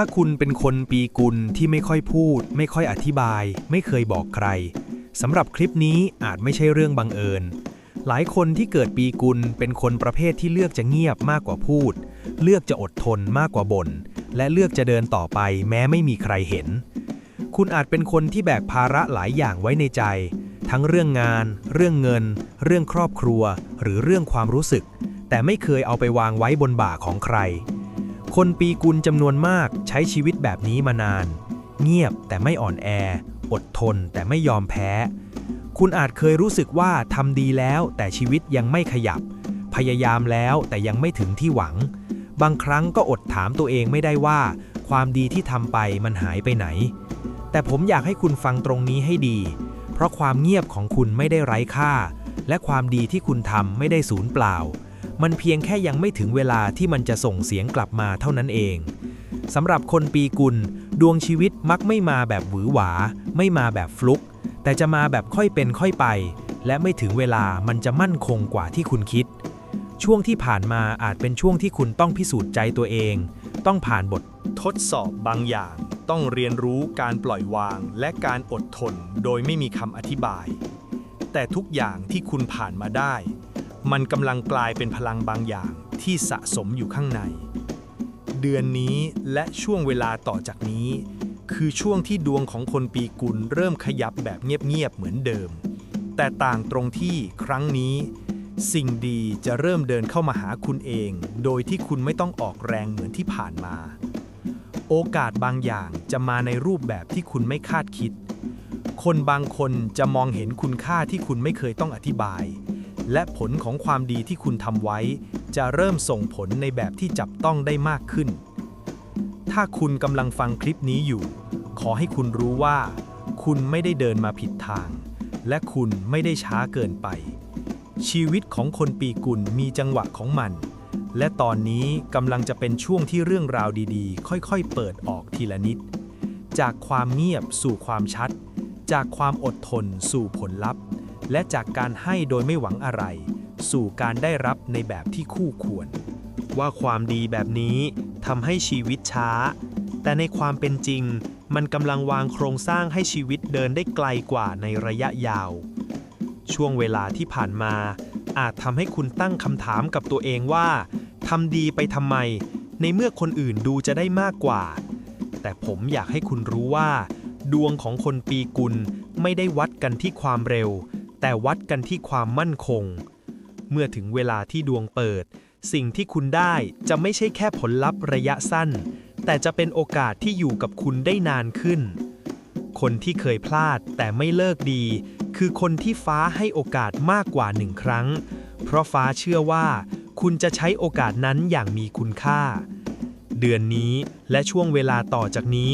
ถ้าคุณเป็นคนปีกุลที่ไม่ค่อยพูด ไม่ค่อยอธิบาย ไม่เคยบอกใครสำหรับคลิปนี้อาจไม่ใช่เรื่องบังเอิญ หลายคนที่เกิดปีกุลเป็นคนประเภทที่เลือกจะเงียบมากกว่าพูด เลือกจะอดทนมากกว่าบน่นและเลือกจะเดินต่อไปแม้ไม่มีใครเห็น คุณอาจเป็นคนที่แบกภาระหลายอย่างไว้ในใจ ทั้งเรื่องงาน เรื่องเงิน เรื่องครอบครัว หรือเรื่องความรู้สึก แต่ไม่เคยเอาไปวางไว้บนบ่าของใคร คนปีกุลจำนวนมากใช้ชีวิตแบบนี้มานาน เงียบแต่ไม่อ่อนแอ อดทนแต่ไม่ยอมแพ้ คุณอาจเคยรู้สึกว่าทำดีแล้วแต่ชีวิตยังไม่ขยับ พยายามแล้วแต่ยังไม่ถึงที่หวัง บางครั้งก็อดถามตัวเองไม่ได้ว่า ความดีที่ทำไปมันหายไปไหน แต่ผมอยากให้คุณฟังตรงนี้ให้ดี เพราะความเงียบของคุณไม่ได้ไร้ค่า และความดีที่คุณทำไม่ได้สูญเปล่า มันเพียงแค่ยังไม่ถึงเวลาที่มันจะส่งเสียงกลับมาเท่านั้นเองสำหรับคนปีกุล ดวงชีวิตมักไม่มาแบบหวือหวา ไม่มาแบบฟลุก แต่จะมาแบบค่อยเป็นค่อยไป และไม่ถึงเวลามันจะมั่นคงกว่าที่คุณคิด ช่วงที่ผ่านมาอาจเป็นช่วงที่คุณต้องพิสูจน์ใจตัวเอง ต้องผ่านบททดสอบบางอย่าง ต้องเรียนรู้การปล่อยวาง และการอดทนโดยไม่มีคำอธิบาย แต่ทุกอย่างที่คุณผ่านมาได้ มันกำลังกลายเป็นพลังบางอย่างที่สะสมอยู่ข้างใน เดือนนี้และช่วงเวลาต่อจากนี้ คือช่วงที่ดวงของคนปีกุลเริ่มขยับแบบเงียบๆเหมือนเดิม แต่ต่างตรงที่ครั้งนี้ สิ่งดีจะเริ่มเดินเข้ามาหาคุณเอง โดยที่คุณไม่ต้องออกแรงเหมือนที่ผ่านมา โอกาสบางอย่างจะมาในรูปแบบที่คุณไม่คาดคิด คนบางคนจะมองเห็นคุณค่าที่คุณไม่เคยต้องอธิบาย และผลของความดีที่คุณทำไว้ จะเริ่มส่งผลในแบบที่จับต้องได้มากขึ้น ถ้าคุณกำลังฟังคลิปนี้อยู่ ขอให้คุณรู้ว่า คุณไม่ได้เดินมาผิดทาง และคุณไม่ได้ช้าเกินไป ชีวิตของคนปีกุลมีจังหวะของมัน และตอนนี้กำลังจะเป็นช่วงที่เรื่องราวดีๆ ค่อยๆ เปิดออกทีละนิด จากความเงียบสู่ความชัด จากความอดทนสู่ผลลัพธ์ และจากการให้โดยไม่หวังอะไร สู่การได้รับในแบบที่คู่ควร ว่าความดีแบบนี้ทำให้ชีวิตช้า แต่ในความเป็นจริง มันกำลังวางโครงสร้างให้ชีวิตเดินได้ไกลกว่าในระยะยาว ช่วงเวลาที่ผ่านมา อาจทำให้คุณตั้งคำถามกับตัวเองว่าทำดีไปทำไม ในเมื่อคนอื่นดูจะได้มากกว่า แต่ผมอยากให้คุณรู้ว่า ดวงของคนปีกุลไม่ได้วัดกันที่ความเร็ว แต่วัดกันที่ความมั่นคง เมื่อถึงเวลาที่ดวงเปิด สิ่งที่คุณได้จะไม่ใช่แค่ผลลัพธ์ระยะสั้น แต่จะเป็นโอกาสที่อยู่กับคุณได้นานขึ้น คนที่เคยพลาดแต่ไม่เลิกดี คือคนที่ฟ้าให้โอกาสมากกว่าหนึ่งครั้ง เพราะฟ้าเชื่อว่า คุณจะใช้โอกาสนั้นอย่างมีคุณค่า เดือนนี้และช่วงเวลาต่อจากนี้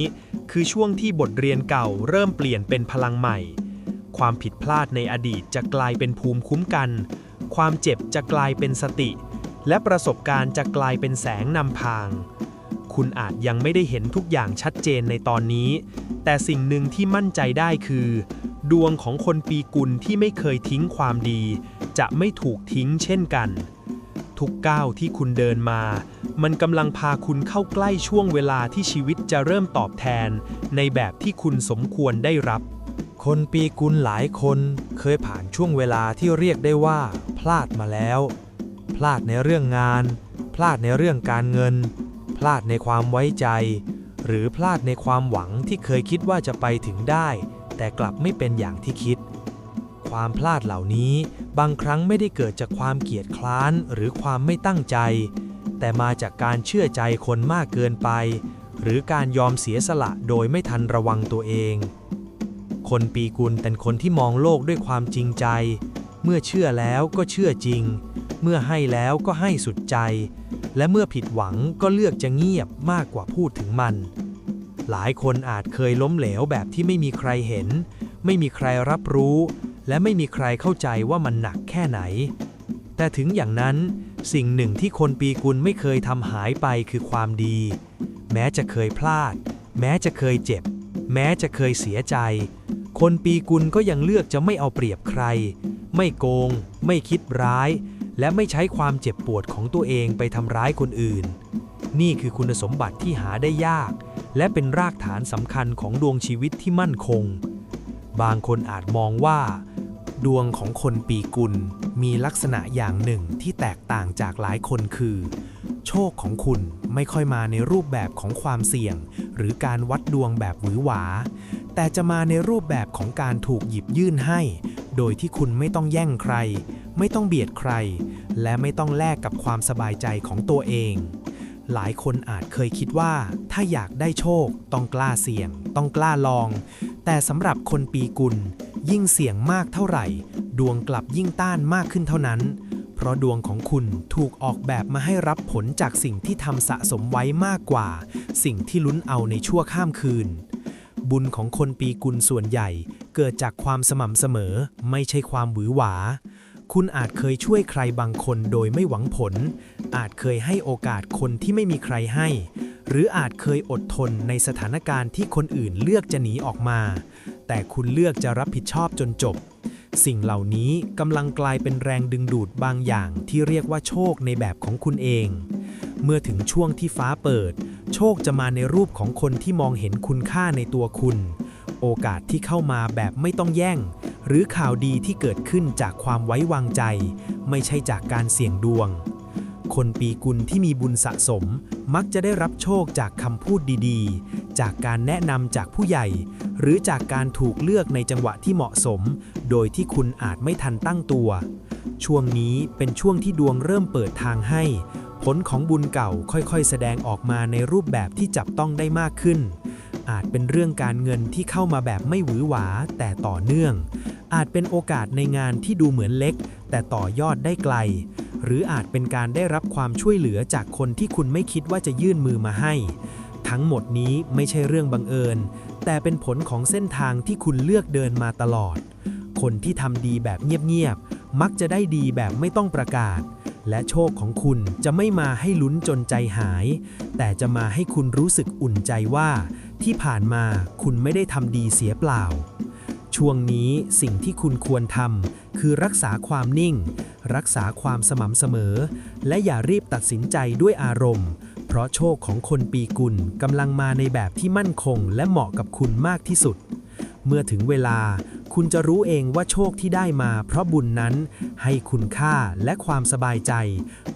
คือช่วงที่บทเรียนเก่าเริ่มเปลี่ยนเป็นพลังใหม่ ความผิดพลาดในอดีตจะกลายเป็นภูมิคุ้มกัน ความเจ็บจะกลายเป็นสติ และประสบการณ์จะกลายเป็นแสงนำพาง คุณอาจยังไม่ได้เห็นทุกอย่างชัดเจนในตอนนี้ แต่สิ่งหนึ่งที่มั่นใจได้คือ ดวงของคนปีกุลที่ไม่เคยทิ้งความดี จะไม่ถูกทิ้งเช่นกัน ทุกก้าวที่คุณเดินมา มันกำลังพาคุณเข้าใกล้ช่วงเวลาที่ชีวิตจะเริ่มตอบแทน ในแบบที่คุณสมควรได้รับ คนปีกุลหลายคนเคยผ่านช่วงเวลาที่เรียกได้ว่า พลาดมาแล้ว พลาดในเรื่องงาน พลาดในเรื่องการเงิน พลาดในความไว้ใจ หรือพลาดในความหวังที่เคยคิดว่าจะไปถึงได้ แต่กลับไม่เป็นอย่างที่คิด ความพลาดเหล่านี้บางครั้งไม่ได้เกิดจากความเกียจคร้านหรือความไม่ตั้งใจ แต่มาจากการเชื่อใจคนมากเกินไป หรือการยอมเสียสละโดยไม่ทันระวังตัวเอง คนปีกุลเป็นคนที่มองโลกด้วยความจริงใจ เมื่อเชื่อแล้วก็เชื่อจริง เมื่อให้แล้วก็ให้สุดใจ และเมื่อผิดหวังก็เลือกจะเงียบมากกว่าพูดถึงมัน หลายคนอาจเคยล้มเหลวแบบที่ไม่มีใครเห็น ไม่มีใครรับรู้ และไม่มีใครเข้าใจว่ามันหนักแค่ไหน แต่ถึงอย่างนั้นสิ่งหนึ่งที่คนปีกุลไม่เคยทำหายไปคือความดี แม้จะเคยพลาด แม้จะเคยเจ็บ แม้จะเคยเสียใจ คนปีกุลก็ยังเลือกจะไม่เอาเปรียบใคร ไม่โกง ไม่คิดร้าย และไม่ใช้ความเจ็บปวดของตัวเองไปทำร้ายคนอื่น นี่คือคุณสมบัติที่หาได้ยาก และเป็นรากฐานสำคัญของดวงชีวิตที่มั่นคง บางคนอาจมองว่า ดวงของคนปีกุลมีลักษณะอย่างหนึ่งที่แตกต่างจากหลายคนคือ โชคของคุณไม่ค่อยมาในรูปแบบของความเสี่ยง หรือการวัดดวงแบบหวือหวา แต่จะมาในรูปแบบของการถูกหยิบยื่นให้ โดยที่คุณไม่ต้องแย่งใคร ไม่ต้องเบียดใคร และไม่ต้องแลกกับความสบายใจของตัวเอง หลายคนอาจเคยคิดว่า ถ้าอยากได้โชค ต้องกล้าเสี่ยง ต้องกล้าลอง แต่สำหรับคนปีกุล ยิ่งเสี่ยงมากเท่าไหร่ ดวงกลับยิ่งต้านมากขึ้นเท่านั้น เพราะดวงของคุณถูกออกแบบมาให้รับผลจากสิ่งที่ทำสะสมไว้มากกว่า สิ่งที่ลุ้นเอาในชั่วข้ามคืน บุญของคนปีกุลส่วนใหญ่ เกิดจากความสม่ำเสมอ ไม่ใช่ความหวือหวา คุณอาจเคยช่วยใครบางคนโดยไม่หวังผล อาจเคยให้โอกาสคนที่ไม่มีใครให้ หรืออาจเคยอดทนในสถานการณ์ที่คนอื่นเลือกจะหนีออกมา แต่คุณเลือกจะรับผิดชอบจนจบ สิ่งเหล่านี้กำลังกลายเป็นแรงดึงดูดบางอย่างที่เรียกว่าโชคในแบบของคุณเอง เมื่อถึงช่วงที่ฟ้าเปิด โชคจะมาในรูปของคนที่มองเห็นคุณค่าในตัวคุณ โอกาสที่เข้ามาแบบไม่ต้องแย่ง หรือข่าวดีที่เกิดขึ้นจากความไว้วางใจ ไม่ใช่จากการเสี่ยงดวง คนปีกุลที่มีบุญสะสม มักจะได้รับโชคจากคำพูดดีๆ จากการแนะนำจากผู้ใหญ่ หรือจากการถูกเลือกในจังหวะที่เหมาะสม โดยที่คุณอาจไม่ทันตั้งตัว ช่วงนี้เป็นช่วงที่ดวงเริ่มเปิดทางให้ ผลของบุญเก่าค่อยๆ แสดงออกมาในรูปแบบที่จับต้องได้มากขึ้น อาจเป็นเรื่องการเงินที่เข้ามาแบบไม่หวือหวาแต่ต่อเนื่อง อาจเป็นโอกาสในงานที่ดูเหมือนเล็ก แต่ต่อยอดได้ไกล หรืออาจเป็นการได้รับความช่วยเหลือจากคนที่คุณไม่คิดว่าจะยื่นมือมาให้ ทั้งหมดนี้ไม่ใช่เรื่องบังเอิญ แต่เป็นผลของเส้นทางที่คุณเลือกเดินมาตลอด คนที่ทำดีแบบเงียบๆมักจะได้ดีแบบไม่ต้องประกาศ และโชคของคุณจะไม่มาให้ลุ้นจนใจหาย แต่จะมาให้คุณรู้สึกอุ่นใจว่า ที่ผ่านมาคุณไม่ได้ทำดีเสียเปล่า ช่วงนี้สิ่งที่คุณควรทำคือรักษาความนิ่ง รักษาความสม่ำเสมอ และอย่ารีบตัดสินใจด้วยอารมณ์ เพราะโชคของคนปีกุลกำลังมาในแบบที่มั่นคง และเหมาะกับคุณมากที่สุด เมื่อถึงเวลาคุณจะรู้เองว่าโชคที่ได้มา เพราะบุญนั้นให้คุณค่าและความสบายใจ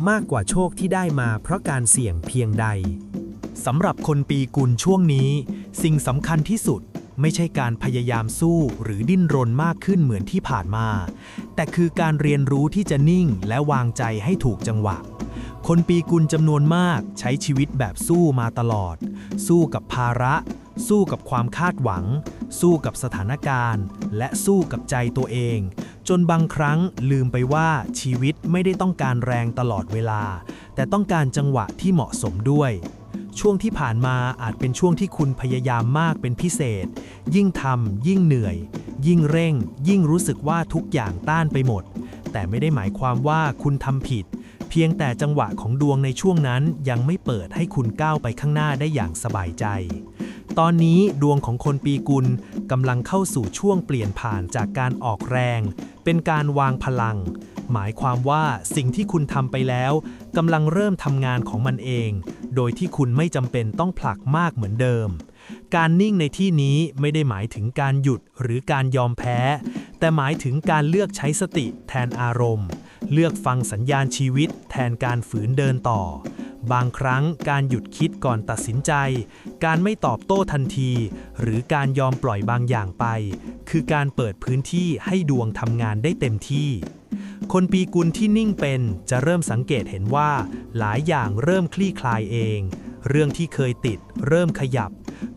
มากกว่าโชคที่ได้มา เพราะการเสี่ยงเพียงใดสำหรับคนปีกุลช่วงนี้ สิ่งสำคัญที่สุดไม่ใช่การพยายามสู้หรือดิ้นรนมากขึ้นเหมือนที่ผ่านมา แต่คือการเรียนรู้ที่จะนิ่งและวางใจให้ถูกจังหวะ คนปีกุลจำนวนมากใช้ชีวิตแบบสู้มาตลอด สู้กับภาระ สู้กับความคาดหวัง สู้กับสถานการณ์ และสู้กับใจตัวเอง จนบางครั้งลืมไปว่าชีวิตไม่ได้ต้องการแรงตลอดเวลา แต่ต้องการจังหวะที่เหมาะสมด้วยช่วงที่ผ่านมาอาจเป็นช่วงที่คุณพยายามมากเป็นพิเศษ ยิ่งทำยิ่งเหนื่อย ยิ่งเร่ง ยิ่งรู้สึกว่าทุกอย่างต้านไปหมด แต่ไม่ได้หมายความว่าคุณทำผิด เพียงแต่จังหวะของดวงในช่วงนั้นยังไม่เปิดให้คุณก้าวไปข้างหน้าได้อย่างสบายใจ ตอนนี้ดวงของคนปีกุลกำลังเข้าสู่ช่วงเปลี่ยนผ่านจากการออกแรง เป็นการวางพลัง หมายความว่าสิ่งที่คุณทำไปแล้วกำลังเริ่มทำงานของมันเอง โดยที่คุณไม่จำเป็นต้องผลักมากเหมือนเดิม การนิ่งในที่นี้ไม่ได้หมายถึงการหยุดหรือการยอมแพ้ แต่หมายถึงการเลือกใช้สติแทนอารมณ์ เลือกฟังสัญญาณชีวิต แทนการฝืนเดินต่อบางครั้งการหยุดคิดก่อนตัดสินใจ การไม่ตอบโต้ทันที หรือการยอมปล่อยบางอย่างไป คือการเปิดพื้นที่ให้ดวงทำงานได้เต็มที่ คนปีกุลที่นิ่งเป็นจะเริ่มสังเกตเห็นว่า หลายอย่างเริ่มคลี่คลายเอง เรื่องที่เคยติด เริ่มขยับ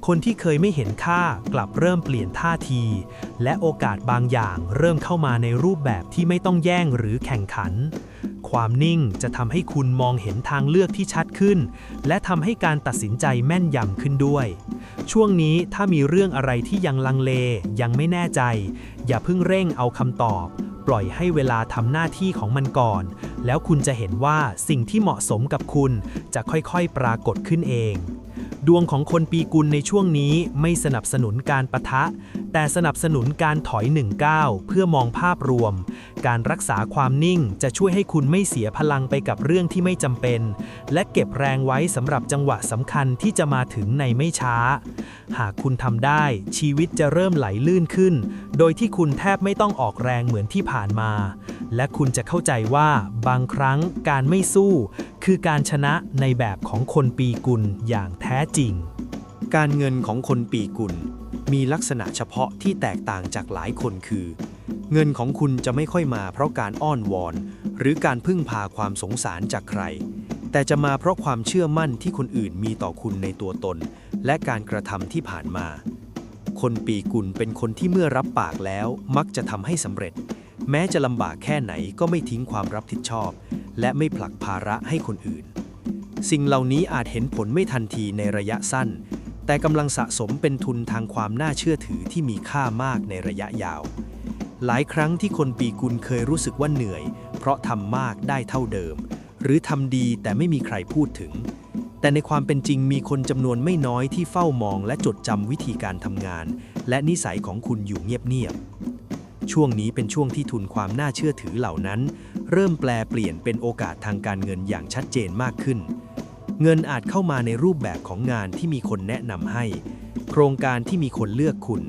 คนที่เคยไม่เห็นค่ากลับเริ่มเปลี่ยนท่าที และโอกาสบางอย่างเริ่มเข้ามาในรูปแบบที่ไม่ต้องแย่งหรือแข่งขัน ความนิ่งจะทำให้คุณมองเห็นทางเลือกที่ชัดขึ้น และทำให้การตัดสินใจแม่นยำขึ้นด้วย ช่วงนี้ถ้ามีเรื่องอะไรที่ยังลังเล ยังไม่แน่ใจ อย่าเพิ่งเร่งเอาคำตอบ ปล่อยให้เวลาทำหน้าที่ของมันก่อน แล้วคุณจะเห็นว่าสิ่งที่เหมาะสมกับคุณจะค่อยๆ ปรากฏขึ้นเอง ดวงของคนปีกุลในช่วงนี้ไม่สนับสนุนการประทะ แต่สนับสนุนการถอยหนึ่งก้าวเพื่อมองภาพรวม การรักษาความนิ่งจะช่วยให้คุณไม่เสียพลังไปกับเรื่องที่ไม่จำเป็น และเก็บแรงไว้สำหรับจังหวะสำคัญที่จะมาถึงในไม่ช้า หากคุณทำได้ชีวิตจะเริ่มไหลลื่นขึ้น โดยที่คุณแทบไม่ต้องออกแรงเหมือนที่ผ่านมา และคุณจะเข้าใจว่าบางครั้งการไม่สู้ คือการชนะในแบบของคนปีกุลอย่างแท้จริง การเงินของคนปีกุล มีลักษณะเฉพาะที่แตกต่างจากหลายคนคือ เงินของคุณจะไม่ค่อยมาเพราะการอ้อนวอน หรือการพึ่งพาความสงสารจากใคร แต่จะมาเพราะความเชื่อมั่นที่คนอื่นมีต่อคุณในตัวตน และการกระทำที่ผ่านมา คนปีกุลเป็นคนที่เมื่อรับปากแล้วมักจะทำให้สำเร็จ แม้จะลำบากแค่ไหนก็ไม่ทิ้งความรับผิดชอบ และไม่ผลักภาระให้คนอื่น สิ่งเหล่านี้อาจเห็นผลไม่ทันทีในระยะสั้น แต่กำลังสะสมเป็นทุนทางความน่าเชื่อถือที่มีค่ามากในระยะยาว หลายครั้งที่คนปีกุลเคยรู้สึกว่าเหนื่อย เพราะทำมากได้เท่าเดิม หรือทำดีแต่ไม่มีใครพูดถึง แต่ในความเป็นจริงมีคนจำนวนไม่น้อยที่เฝ้ามองและจดจำวิธีการทำงาน และนิสัยของคุณอยู่เงียบๆ ช่วงนี้เป็นช่วงที่ทุนความน่าเชื่อถือเหล่านั้น เริ่มแปลเปลี่ยนเป็นโอกาสทางการเงินอย่างชัดเจนมากขึ้น เงินอาจเข้ามาในรูปแบบของงานที่มีคนแนะนำให้ โครงการที่มีคนเลือกคุณ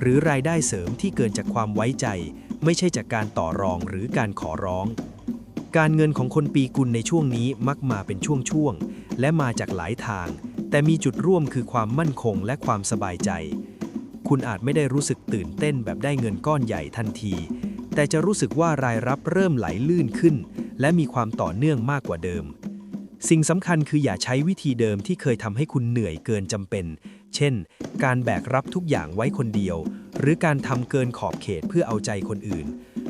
หรือรายได้เสริมที่เกิดจากความไว้ใจ ไม่ใช่จากการต่อรองหรือการขอร้อง การเงินของคนปีกุลในช่วงนี้มักมาเป็นช่วงๆ และมาจากหลายทาง แต่มีจุดร่วมคือความมั่นคงและความสบายใจ คุณอาจไม่ได้รู้สึกตื่นเต้นแบบได้เงินก้อนใหญ่ทันที แต่จะรู้สึกว่ารายรับเริ่มไหลลื่นขึ้น และมีความต่อเนื่องมากกว่าเดิม สิ่งสำคัญคืออย่าใช้วิธีเดิมที่เคยทำให้คุณเหนื่อยเกินจำเป็น เช่น การแบกรับทุกอย่างไว้คนเดียว หรือการทำเกินขอบเขตเพื่อเอาใจคนอื่น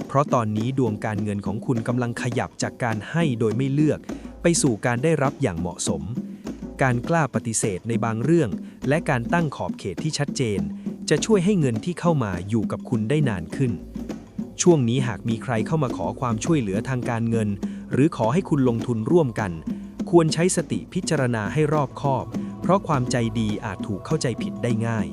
เพราะตอนนี้ดวงการเงินของคุณกำลังขยับจากการให้โดยไม่เลือก ไปสู่การได้รับอย่างเหมาะสม การกล้าปฏิเสธในบางเรื่อง และการตั้งขอบเขตที่ชัดเจน จะช่วยให้เงินที่เข้ามาอยู่กับคุณได้นานขึ้น ช่วงนี้หากมีใครเข้ามาขอความช่วยเหลือทางการเงิน หรือขอให้คุณลงทุนร่วมกัน ควรใช้สติพิจารณาให้รอบคอบ เพราะความใจดีอาจถูกเข้าใจผิดได้ง่าย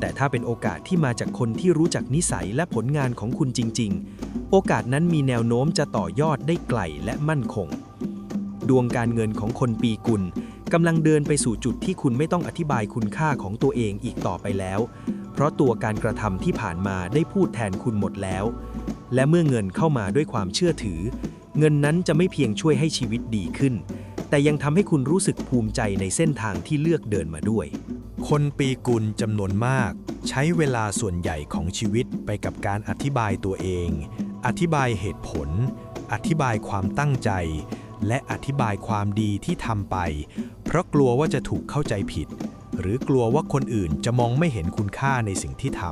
แต่ถ้าเป็นโอกาสที่มาจากคนที่รู้จักนิสัยและผลงานของคุณจริง ๆ โอกาสนั้นมีแนวโน้มจะต่อยอดได้ไกลและมั่นคง ดวงการเงินของคนปีกุลกำลังเดินไปสู่จุดที่คุณไม่ต้องอธิบายคุณค่าของตัวเองอีกต่อไปแล้ว เพราะตัวการกระทำที่ผ่านมาได้พูดแทนคุณหมดแล้ว และเมื่อเงินเข้ามาด้วยความเชื่อถือ เงินนั้นจะไม่เพียงช่วยให้ชีวิตดีขึ้น แต่ยังทำให้คุณรู้สึกภูมิใจในเส้นทางที่เลือกเดินมาด้วย คนปีกุลจำนวนมาก ใช้เวลาส่วนใหญ่ของชีวิตไปกับการอธิบายตัวเอง อธิบายเหตุผล อธิบายความตั้งใจ และอธิบายความดีที่ทำไป เพราะกลัวว่าจะถูกเข้าใจผิด หรือกลัวว่าคนอื่นจะมองไม่เห็นคุณค่าในสิ่งที่ท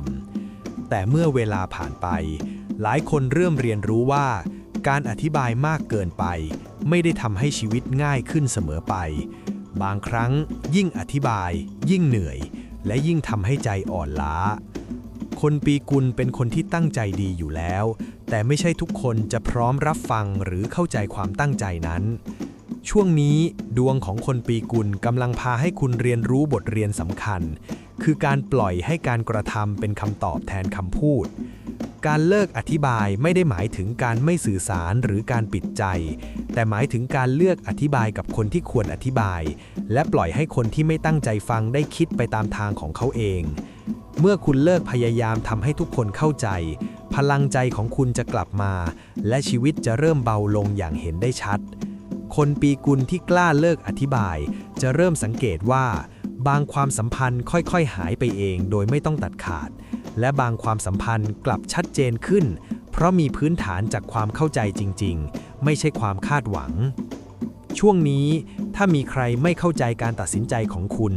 ำแต่เมื่อเวลาผ่านไป หลายคนเริ่มเรียนรู้ว่า การอธิบายมากเกินไป ไม่ได้ทำให้ชีวิตง่ายขึ้นเสมอไป บางครั้งยิ่งอธิบาย ยิ่งเหนื่อย และยิ่งทำให้ใจอ่อนล้า คนปีกุลเป็นคนที่ตั้งใจดีอยู่แล้ว แต่ไม่ใช่ทุกคนจะพร้อมรับฟังหรือเข้าใจความตั้งใจนั้น ช่วงนี้ดวงของคนปีกุลกำลังพาให้คุณเรียนรู้บทเรียนสำคัญ คือการปล่อยให้การกระทำเป็นคำตอบแทนคำพูด การเลิกอธิบายไม่ได้หมายถึงการไม่สื่อสารหรือการปิดใจ แต่หมายถึงการเลือกอธิบายกับคนที่ควรอธิบาย และปล่อยให้คนที่ไม่ตั้งใจฟังได้คิดไปตามทางของเขาเอง เมื่อคุณเลิกพยายามทำให้ทุกคนเข้าใจ พลังใจของคุณจะกลับมา และชีวิตจะเริ่มเบาลงอย่างเห็นได้ชัด คนปีกุลที่กล้าเลิกอธิบาย จะเริ่มสังเกตว่า บางความสัมพันธ์ค่อยๆ หายไปเอง โดยไม่ต้องตัดขาด และบางความสัมพันธ์กลับชัดเจนขึ้น เพราะมีพื้นฐานจากความเข้าใจจริง ๆ ไม่ใช่ความคาดหวัง ช่วงนี้ถ้ามีใครไม่เข้าใจการตัดสินใจของคุณ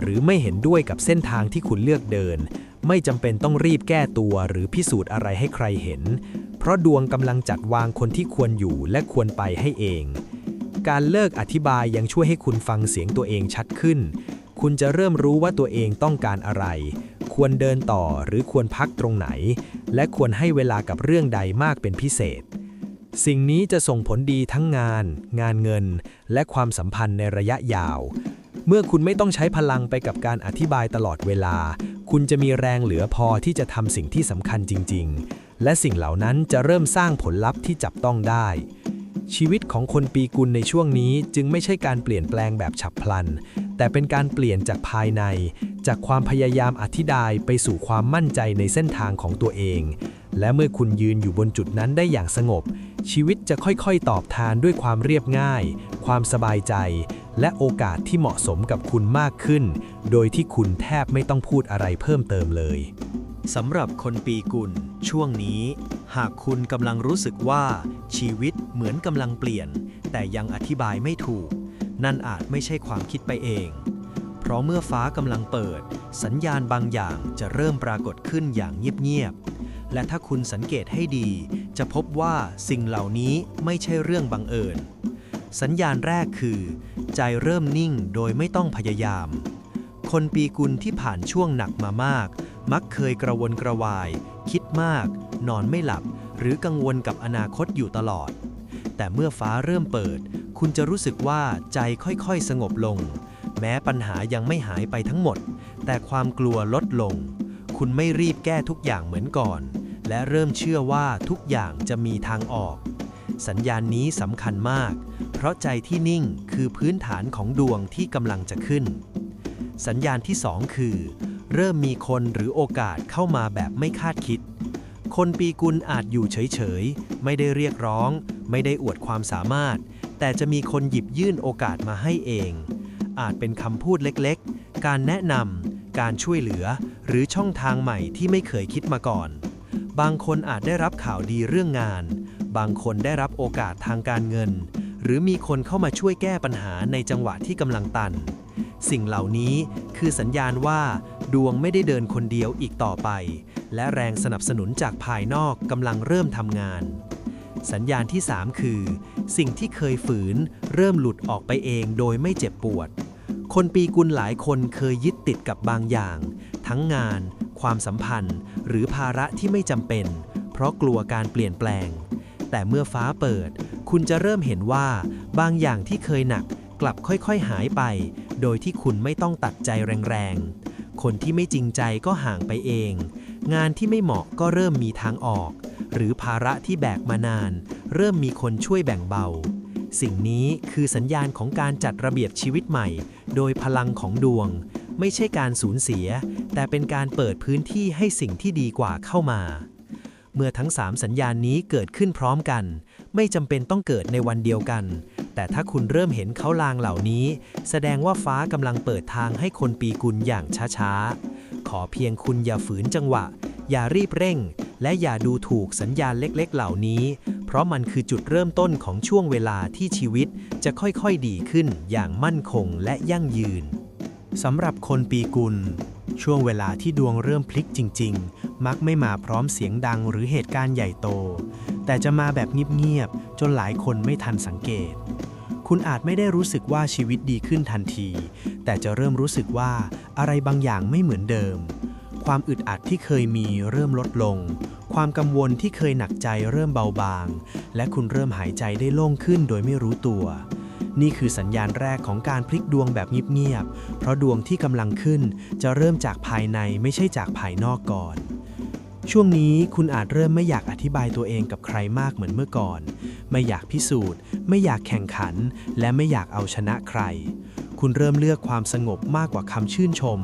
หรือไม่เห็นด้วยกับเส้นทางที่คุณเลือกเดิน ไม่จำเป็นต้องรีบแก้ตัวหรือพิสูจน์อะไรให้ใครเห็น เพราะดวงกำลังจัดวางคนที่ควรอยู่และควรไปให้เอง การเลิกอธิบายยังช่วยให้คุณฟังเสียงตัวเองชัดขึ้น คุณจะเริ่มรู้ว่าตัวเองต้องการอะไร ควรเดินต่อหรือควรพักตรงไหน และควรให้เวลากับเรื่องใดมากเป็นพิเศษ สิ่งนี้จะส่งผลดีทั้งงาน งานเงิน และความสัมพันธ์ในระยะยาว เมื่อคุณไม่ต้องใช้พลังไปกับการอธิบายตลอดเวลา คุณจะมีแรงเหลือพอที่จะทำสิ่งที่สำคัญจริง ๆ และสิ่งเหล่านั้นจะเริ่มสร้างผลลัพธ์ที่จับต้องได้ชีวิตของคนปีกุลในช่วงนี้จึงไม่ใช่การเปลี่ยนแปลงแบบฉับพลัน แต่เป็นการเปลี่ยนจากภายใน จากความพยายามอธิบายไปสู่ความมั่นใจในเส้นทางของตัวเอง และเมื่อคุณยืนอยู่บนจุดนั้นได้อย่างสงบ ชีวิตจะค่อยๆ ตอบแทนด้วยความเรียบง่าย ความสบายใจ และโอกาสที่เหมาะสมกับคุณมากขึ้น โดยที่คุณแทบไม่ต้องพูดอะไรเพิ่มเติมเลยสำหรับคนปีกุล ช่วงนี้ หากคุณกำลังรู้สึกว่าชีวิตเหมือนกำลังเปลี่ยน แต่ยังอธิบายไม่ถูก นั่นอาจไม่ใช่ความคิดไปเอง เพราะเมื่อฟ้ากำลังเปิด สัญญาณบางอย่างจะเริ่มปรากฏขึ้นอย่างเงียบๆ และถ้าคุณสังเกตให้ดี จะพบว่าสิ่งเหล่านี้ไม่ใช่เรื่องบังเอิญ สัญญาณแรกคือ ใจเริ่มนิ่งโดยไม่ต้องพยายาม คนปีกุลที่ผ่านช่วงหนักมามาก มักเคยกระวนกระวาย คิดมาก นอนไม่หลับ หรือกังวลกับอนาคตอยู่ตลอดแต่เมื่อฟ้าเริ่มเปิด คุณจะรู้สึกว่าใจค่อยๆ สงบลง แม้ปัญหายังไม่หายไปทั้งหมด แต่ความกลัวลดลง คุณไม่รีบแก้ทุกอย่างเหมือนก่อน และเริ่มเชื่อว่าทุกอย่างจะมีทางออก สัญญาณนี้สำคัญมาก เพราะใจที่นิ่งคือพื้นฐานของดวงที่กำลังจะขึ้น สัญญาณที่2คือ เริ่มมีคนหรือโอกาสเข้ามาแบบไม่คาดคิด คนปีกุลอาจอยู่เฉยๆ ไม่ได้เรียกร้อง ไม่ได้อวดความสามารถ แต่จะมีคนหยิบยื่นโอกาสมาให้เอง อาจเป็นคำพูดเล็กๆ การแนะนำการช่วยเหลือ หรือช่องทางใหม่ที่ไม่เคยคิดมาก่อน บางคนอาจได้รับข่าวดีเรื่องงาน บางคนได้รับโอกาสทางการเงิน หรือมีคนเข้ามาช่วยแก้ปัญหาในจังหวะที่กำลังตัน สิ่งเหล่านี้คือสัญญาณว่าดวงไม่ได้เดินคนเดียวอีกต่อไป และแรงสนับสนุนจากภายนอกกำลังเริ่มทำงาน สัญญาณที่ 3 คือ สิ่งที่เคยฝืน เริ่มหลุดออกไปเองโดยไม่เจ็บปวด คนปีกุลหลายคนเคยยึดติดกับบางอย่าง ทั้งงาน ความสัมพันธ์ หรือภาระที่ไม่จำเป็น เพราะกลัวการเปลี่ยนแปลง แต่เมื่อฟ้าเปิด คุณจะเริ่มเห็นว่า บางอย่างที่เคยหนักกลับค่อยๆหายไป โดยที่คุณไม่ต้องตัดใจแรงๆ คนที่ไม่จริงใจก็ห่างไปเอง งานที่ไม่เหมาะก็เริ่มมีทางออก หรือภาระที่แบกมานาน เริ่มมีคนช่วยแบ่งเบา สิ่งนี้คือสัญญาณของการจัดระเบียบชีวิตใหม่ โดยพลังของดวง ไม่ใช่การสูญเสีย แต่เป็นการเปิดพื้นที่ให้สิ่งที่ดีกว่าเข้ามา เมื่อทั้ง 3 สัญญาณนี้เกิดขึ้นพร้อมกัน ไม่จำเป็นต้องเกิดในวันเดียวกัน แต่ถ้าคุณเริ่มเห็นเขาลางเหล่านี้ แสดงว่าฟ้ากำลังเปิดทางให้คนปีกุลอย่างช้าๆขอเพียงคุณอย่าฝืนจังหวะ อย่ารีบเร่ง และอย่าดูถูกสัญญาณเล็กๆ เหล่านี้ เพราะมันคือจุดเริ่มต้นของช่วงเวลาที่ชีวิตจะค่อยๆดีขึ้นอย่างมั่นคงและยั่งยืนสำหรับคนปีกุล ช่วงเวลาที่ดวงเริ่มพลิกจริง ๆ มักไม่มาพร้อมเสียงดังหรือเหตุการณ์ใหญ่โต แต่จะมาแบบเงียบๆจนหลายคนไม่ทันสังเกต คุณอาจไม่ได้รู้สึกว่าชีวิตดีขึ้นทันที แต่จะเริ่มรู้สึกว่าอะไรบางอย่างไม่เหมือนเดิม ความอึดอัดที่เคยมีเริ่มลดลง ความกังวลที่เคยหนักใจเริ่มเบาบาง และคุณเริ่มหายใจได้โล่งขึ้นโดยไม่รู้ตัว นี่คือสัญญาณแรกของการพลิกดวงแบบเงียบๆ เพราะดวงที่กำลังขึ้นจะเริ่มจากภายในไม่ใช่จากภายนอกก่อนช่วงนี้คุณอาจเริ่มไม่อยากอธิบายตัวเองกับใครมากเหมือนเมื่อก่อน ไม่อยากพิสูจน์ ไม่อยากแข่งขัน และไม่อยากเอาชนะใคร คุณเริ่มเลือกความสงบมากกว่าคำชื่นชม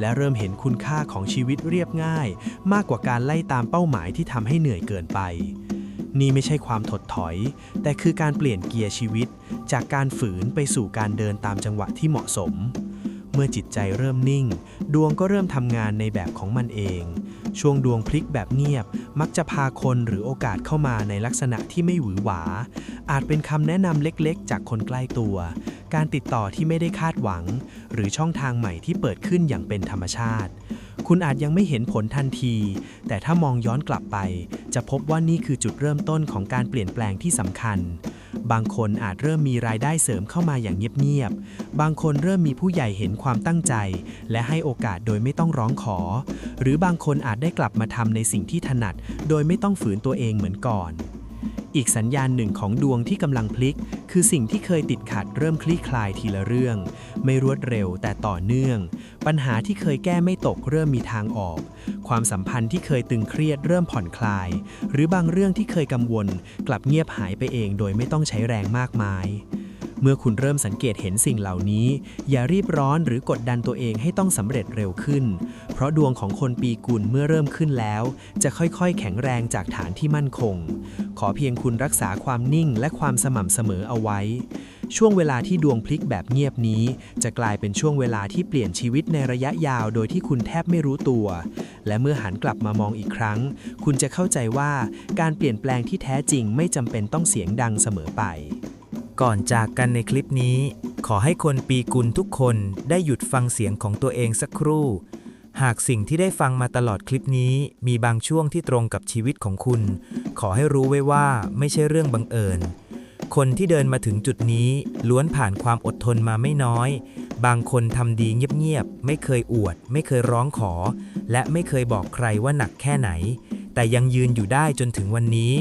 และเริ่มเห็นคุณค่าของชีวิตเรียบง่าย มากกว่าการไล่ตามเป้าหมายที่ทำให้เหนื่อยเกินไป นี่ไม่ใช่ความถดถอย แต่คือการเปลี่ยนเกียร์ชีวิต จากการฝืนไปสู่การเดินตามจังหวะที่เหมาะสม มื่อจิตใจเริ่มนิ่ง ดวงก็เริ่มทำงานในแบบของมันเอง ช่วงดวงพลิกแบบเงียบ มักจะพาคนหรือโอกาสเข้ามาในลักษณะที่ไม่หวือหวา อาจเป็นคำแนะนำเล็กๆ จากคนใกล้ตัว การติดต่อที่ไม่ได้คาดหวัง หรือช่องทางใหม่ที่เปิดขึ้นอย่างเป็นธรรมชาติ คุณอาจยังไม่เห็นผลทันที แต่ถ้ามองย้อนกลับไป จะพบว่านี่คือจุดเริ่มต้นของการเปลี่ยนแปลงที่สำคัญ บางคนอาจเริ่มมีรายได้เสริมเข้ามาอย่างเงียบๆ บางคนเริ่มมีผู้ใหญ่เห็นความตั้งใจ และให้โอกาสโดยไม่ต้องร้องขอ หรือบางคนอาจได้กลับมาทำในสิ่งที่ถนัด โดยไม่ต้องฝืนตัวเองเหมือนก่อน อีกสัญญาณหนึ่งของดวงที่กำลังพลิก คือสิ่งที่เคยติดขัดเริ่มคลี่คลายทีละเรื่อง ไม่รวดเร็วแต่ต่อเนื่อง ปัญหาที่เคยแก้ไม่ตกเริ่มมีทางออก ความสัมพันธ์ที่เคยตึงเครียดเริ่มผ่อนคลาย หรือบางเรื่องที่เคยกังวล กลับเงียบหายไปเองโดยไม่ต้องใช้แรงมากมาย เมื่อคุณเริ่มสังเกตเห็นสิ่งเหล่านี้ อย่ารีบร้อนหรือกดดันตัวเองให้ต้องสำเร็จเร็วขึ้น เพราะดวงของคนปีกุลเมื่อเริ่มขึ้นแล้ว จะค่อยๆ แข็งแรงจากฐานที่มั่นคง ขอเพียงคุณรักษาความนิ่งและความสม่ำเสมอเอาไว้ ช่วงเวลาที่ดวงพลิกแบบเงียบนี้ จะกลายเป็นช่วงเวลาที่เปลี่ยนชีวิตในระยะยาวโดยที่คุณแทบไม่รู้ตัว และเมื่อหันกลับมามองอีกครั้ง คุณจะเข้าใจว่าการเปลี่ยนแปลงที่แท้จริงไม่จำเป็นต้องเสียงดังเสมอไป ก่อนจากกันในคลิปนี้ ขอให้คนปีกุลทุกคนได้หยุดฟังเสียงของตัวเองสักครู่ หากสิ่งที่ได้ฟังมาตลอดคลิปนี้ มีบางช่วงที่ตรงกับชีวิตของคุณ ขอให้รู้ไว้ว่าไม่ใช่เรื่องบังเอิญ คนที่เดินมาถึงจุดนี้ล้วนผ่านความอดทนมาไม่น้อย บางคนทำดีเงียบๆ ไม่เคยอวด ไม่เคยร้องขอ และไม่เคยบอกใครว่าหนักแค่ไหน แต่ยังยืนอยู่ได้จนถึงวันนี้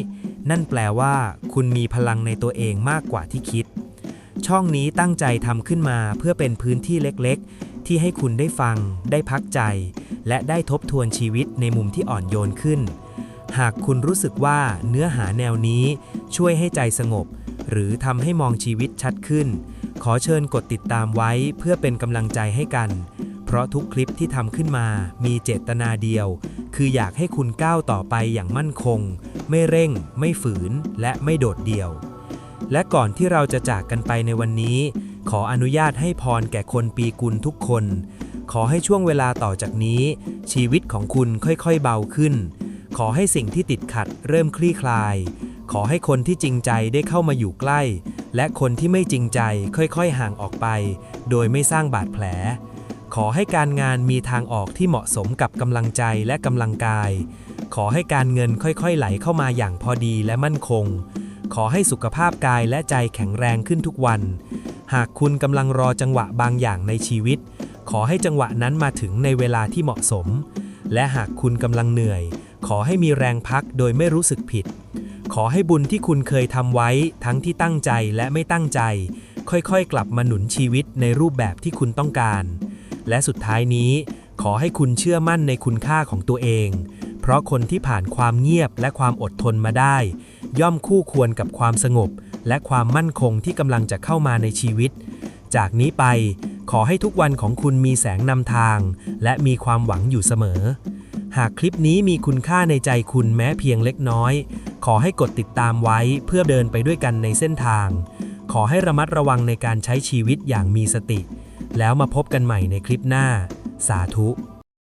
นั่นแปลว่า คุณมีพลังในตัวเองมากกว่าที่คิด ช่องนี้ตั้งใจทำขึ้นมาเพื่อเป็นพื้นที่เล็กๆ ที่ให้คุณได้ฟัง ได้พักใจ และได้ทบทวนชีวิตในมุมที่อ่อนโยนขึ้น หากคุณรู้สึกว่าเนื้อหาแนวนี้ช่วยให้ใจสงบ หรือทำให้มองชีวิตชัดขึ้น ขอเชิญกดติดตามไว้เพื่อเป็นกำลังใจให้กัน เพราะทุกคลิปที่ทำขึ้นมามีเจตนาเดียว คืออยากให้คุณก้าวต่อไปอย่างมั่นคง ไม่เร่ง ไม่ฝืน และไม่โดดเดี่ยว และก่อนที่เราจะจากกันไปในวันนี้ ขออนุญาตให้พรแก่คนปีกุลทุกคน ขอให้ช่วงเวลาต่อจากนี้ ชีวิตของคุณค่อยๆเบาขึ้น ขอให้สิ่งที่ติดขัดเริ่มคลี่คลาย ขอให้คนที่จริงใจได้เข้ามาอยู่ใกล้ และคนที่ไม่จริงใจค่อยๆห่างออกไป โดยไม่สร้างบาดแผล ขอให้การงานมีทางออกที่เหมาะสมกับกำลังใจและกำลังกาย ขอให้การเงินค่อยๆไหลเข้ามาอย่างพอดีและมั่นคง ขอให้สุขภาพกายและใจแข็งแรงขึ้นทุกวัน หากคุณกำลังรอจังหวะบางอย่างในชีวิต ขอให้จังหวะนั้นมาถึงในเวลาที่เหมาะสม และหากคุณกำลังเหนื่อย ขอให้มีแรงพักโดยไม่รู้สึกผิด ขอให้บุญที่คุณเคยทำไว้ทั้งที่ตั้งใจและไม่ตั้งใจ ค่อยๆ กลับมาหนุนชีวิตในรูปแบบที่คุณต้องการ และสุดท้ายนี้ ขอให้คุณเชื่อมั่นในคุณค่าของตัวเอง เพราะคนที่ผ่านความเงียบและความอดทนมาได้ ย่อมคู่ควรกับความสงบ และความมั่นคงที่กำลังจะเข้ามาในชีวิต จากนี้ไป ขอให้ทุกวันของคุณมีแสงนำทาง และมีความหวังอยู่เสมอ หากคลิปนี้มีคุณค่าในใจคุณแม้เพียงเล็กน้อย ขอให้กดติดตามไว้เพื่อเดินไปด้วยกันในเส้นทาง ขอให้ระมัดระวังในการใช้ชีวิตอย่างมีสติ แล้วมาพบกันใหม่ในคลิปหน้า สาธุ